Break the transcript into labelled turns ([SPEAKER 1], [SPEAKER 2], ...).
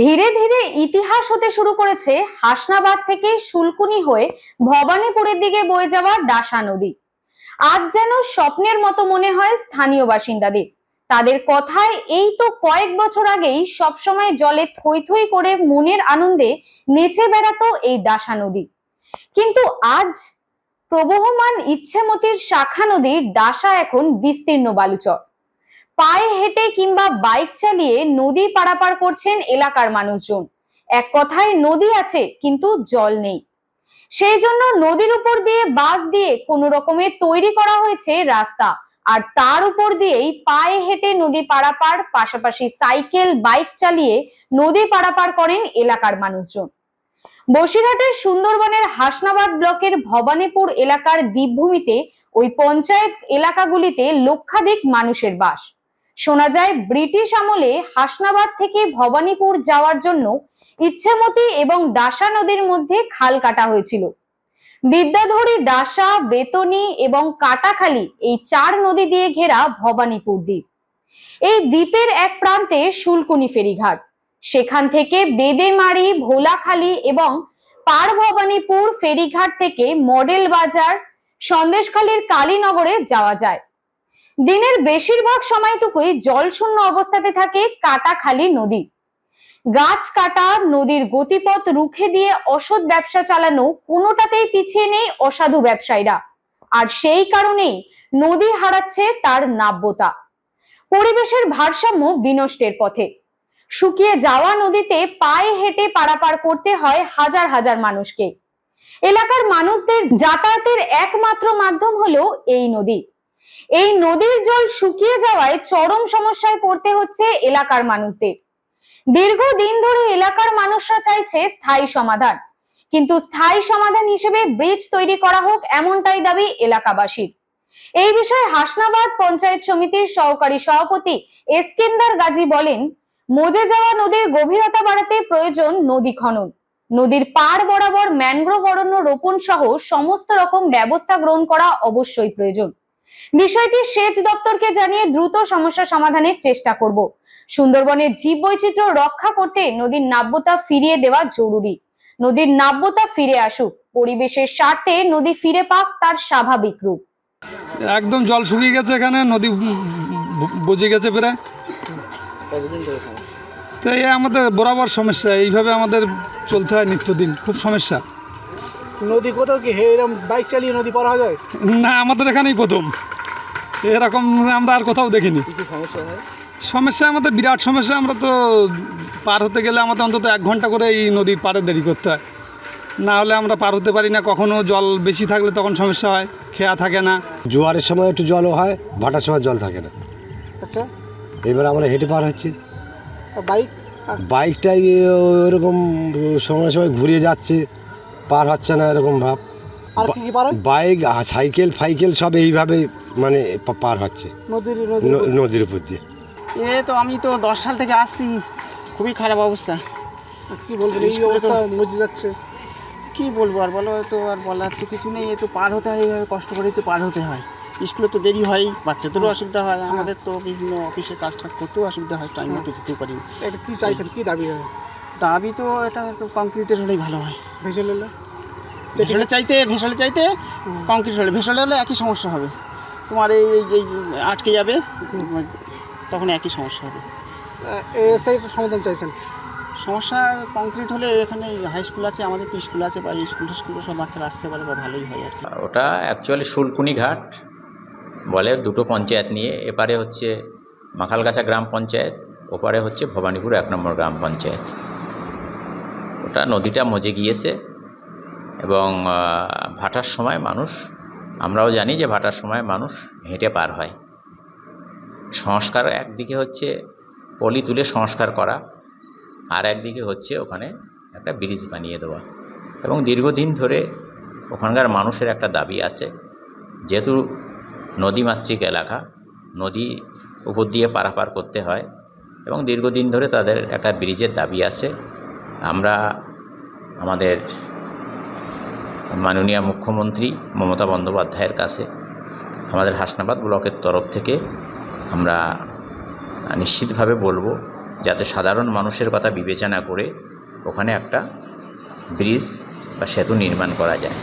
[SPEAKER 1] ধীরে ধীরে ইতিহাস হতে শুরু করেছে হাসনাবাদ থেকে শুলকুনি হয়ে ভবানীপুরের দিকে বয়ে যাওয়া ডাসা নদী। আজ যেন স্বপ্নের মতো মনে হয় স্থানীয় বাসিন্দাদের। তাদের কথায় এই তো কয়েক বছর আগেই সবসময় জলে থই থই করে মনের আনন্দে নেচে বেড়াতো এই ডাসা নদী। কিন্তু আজ প্রবহমান ইচ্ছেমতির শাখা নদীর ডাসা এখন বিস্তীর্ণ বালুচর। পায়ে হেঁটে কিংবা বাইক চালিয়ে নদী পারাপার করছেন এলাকার মানুষজন। এক কথায় নদী আছে, কিন্তু জল নেই। সেই জন্য নদীর উপর দিয়ে বাস দিয়ে কোনো রকমের তৈরি করা হয়েছে রাস্তা। আর তার উপর দিয়েই পায়ে হেঁটে নদী পারাপার, পাশাপাশি সাইকেল, বাইক চালিয়ে নদী পারাপার করেন এলাকার মানুষজন। বসিরহাটের সুন্দরবনের হাসনাবাদ ব্লকের ভবানীপুর এলাকার দ্বীপভূমিতে ওই পঞ্চায়েত এলাকাগুলিতে লক্ষাধিক মানুষের বাস। শোনা যায়, ব্রিটিশ আমলে হাসনাবাদ থেকে ভবানীপুর যাওয়ার জন্য ইচ্ছেমতি এবং ডাসা নদীর মধ্যে খাল কাটা হয়েছিল। বিদ্যাধরী ডাসা বেতনি এবং কাটাখালী এই চার নদী দিয়ে ঘেরা ভবানীপুর দ্বীপ। এই দ্বীপের এক প্রান্তে শুলকুনি ফেরিঘাট। সেখান থেকে বেদেমারি, ভোলাখালী এবং পার ভবানীপুর ফেরিঘাট থেকে মডেল বাজার, সন্দেশখালীর কালীনগরে যাওয়া যায়। দিনের বেশিরভাগ সময়টুকুই জলশূন্য অবস্থাতে থাকে কাটাখালী নদী। গাছ কাটা, নদীর গতিপথ রুখে দিয়ে অসৎ ব্যবসা চালানো কোনোটাতেই পিছিয়ে নেই অসাধু ব্যবসায়ীরা। আর সেই কারণেই নদী হারাচ্ছে তার নাব্যতা। পরিবেশের ভারসাম্য বিনষ্টের পথে। শুকিয়ে যাওয়া নদীতে পায়ে হেঁটে পারাপার করতে হয় হাজার হাজার মানুষকে। এলাকার মানুষদের যাতায়াতের একমাত্র মাধ্যম হলো এই নদী। এই নদীর জল শুকিয়ে যাওয়ায় চরম সমস্যায় পড়তে হচ্ছে এলাকার মানুষদের। দীর্ঘদিন ধরে এলাকার মানুষরা চাইছে স্থায়ী সমাধান। কিন্তু স্থায়ী সমাধান হিসেবে ব্রিজ তৈরি করা হোক এমনটাই দাবি এলাকাবাসীর। এই বিষয়ে হাসনাবাদ পঞ্চায়েত সমিতির সহকারী সভাপতি এসকেন্দার গাজী বলেন, মজে যাওয়া নদীর গভীরতা বাড়াতে প্রয়োজন নদী খনন। নদীর পার বরাবর ম্যানগ্রোভ অরণ্য রোপণ সহ সমস্ত রকম ব্যবস্থা গ্রহণ করা অবশ্যই প্রয়োজন। বিষয়টি সেচ দপ্তরকে জানিয়ে দ্রুত সমস্যা সমাধানের চেষ্টা করব। সুন্দরবনের জীব বৈচিত্র্য রক্ষা করতে নদীর নাব্যতা ফিরিয়ে দেওয়া জরুরি। নদীর নাব্যতা ফিরে আসুক পরিবেশের স্বার্থে নদী ফিরে পাক তার স্বাভাবিক রূপ।
[SPEAKER 2] একদম জল শুকিয়ে গেছে এখানে নদী বুঝে গেছে প্রায়। তো এই আমাদের বরাবর সমস্যা এইভাবে আমাদের চলতে হয় নিত্যদিন খুব সমস্যা।
[SPEAKER 3] নদী কোথাও কি হে এরকম বাইক চালিয়ে নদী পার হওয়া যায়?
[SPEAKER 2] না আমাদের এখানেই প্রথম। এরকম আমরা আর কোথাও দেখিনি। সমস্যা আমাদের বিরাট সমস্যা আমরা তো পার হতে গেলে আমাদের অন্তত এক ঘণ্টা করে এই নদীর পারে দেরি করতে হয়। না হলে আমরা পার হতে পারি না কখনো জল বেশি থাকলে তখন সমস্যা হয় খেয়া থাকে না।
[SPEAKER 4] জোয়ারের সময় একটু জলও হয় ভাটার সময় জল থাকে না।
[SPEAKER 3] আচ্ছা।
[SPEAKER 4] এবার আমরা হেঁটে পার হচ্ছি।
[SPEAKER 3] বাইক?
[SPEAKER 4] বাইকটাই ওরকম সময় সময় ঘুরিয়ে যাচ্ছে পার হচ্ছে না এরকম ভাব।
[SPEAKER 3] আর কি কি পারে?
[SPEAKER 4] বাইক সাইকেল ফাইকেল সব এইভাবে মানে পার হচ্ছে।
[SPEAKER 3] নদীর নদীর
[SPEAKER 4] নদীর উপর দিয়ে।
[SPEAKER 5] এ তো আমি তো দশ সাল থেকে আসছি। খুবই খারাপ অবস্থা।
[SPEAKER 3] কি বলবেন? এই অবস্থা নদী যাচ্ছে।
[SPEAKER 5] কি বলব আর বলো তো আর বলার তো কিছু নেই। এ তো পার হতে হয় এইভাবে কষ্ট করেই তো পার হতে হয়। স্কুলে তো দেরি হয় বাচ্চাদেরও অসুবিধা হয়। আমাদের তো বিভিন্ন অফিসে কাজ টাজ করতেও অসুবিধা হয় টাইম মতো যেতেও পারি
[SPEAKER 3] এটা কি চাইছেন? কি দাবি হয়
[SPEAKER 5] দাবি তো এটা একটু কংক্রিটের হলেই ভালো হয়।
[SPEAKER 3] ভেসে নিলে
[SPEAKER 5] ভেসলে চাইতে ভেসলে চাইতে কংক্রিট হলে। ভেসলে হলে একই সমস্যা হবে। তোমার এই এই- এই আটকে যাবে তখন একই সমস্যা হবে।
[SPEAKER 3] এই রাস্তায় একটা সমাধান চাইছেন।
[SPEAKER 5] সমস্যা কংক্রিট হলে এখানে হাই স্কুল আছে আমাদের তো স্কুল আছে বা স্কুল স্কুলে সব বাচ্চারা আসতে পারে বা ভালোই হয় আর কি।
[SPEAKER 6] ওটা অ্যাকচুয়ালি শুলকুনি ঘাট বলে দুটো পঞ্চায়েত নিয়ে। এপারে হচ্ছে মাখালগাছা গ্রাম পঞ্চায়েত ওপারে হচ্ছে ভবানীপুর এক নম্বর গ্রাম পঞ্চায়েত। ওটা নদীটা মজে গিয়েছে। এবং ভাটার সময় মানুষ, আমরাও জানি যে ভাটার সময় মানুষ হেঁটে পার হয়। সংস্কার একদিকে হচ্ছে পলি তুলে সংস্কার করা, আর একদিকে হচ্ছে ওখানে একটা ব্রিজ বানিয়ে দেওয়া। এবং দীর্ঘদিন ধরে ওখানকার মানুষের একটা দাবি আছে, যেহেতু নদীমাতৃক এলাকা, নদী উপর দিয়ে পারাপার করতে হয় এবং দীর্ঘদিন ধরে তাদের একটা ব্রিজের দাবি আছে। আমরা আমাদের মাননীয় মুখ্যমন্ত্রী মমতা বন্দ্যোপাধ্যায়ের কাছে আমাদের হাসনাবাদ ব্লকের তরফ থেকে আমরা নিশ্চিতভাবে বলব, যাতে সাধারণ মানুষের কথা বিবেচনা করে ওখানে একটা ব্রিজ বা সেতু নির্মাণ করা যায়।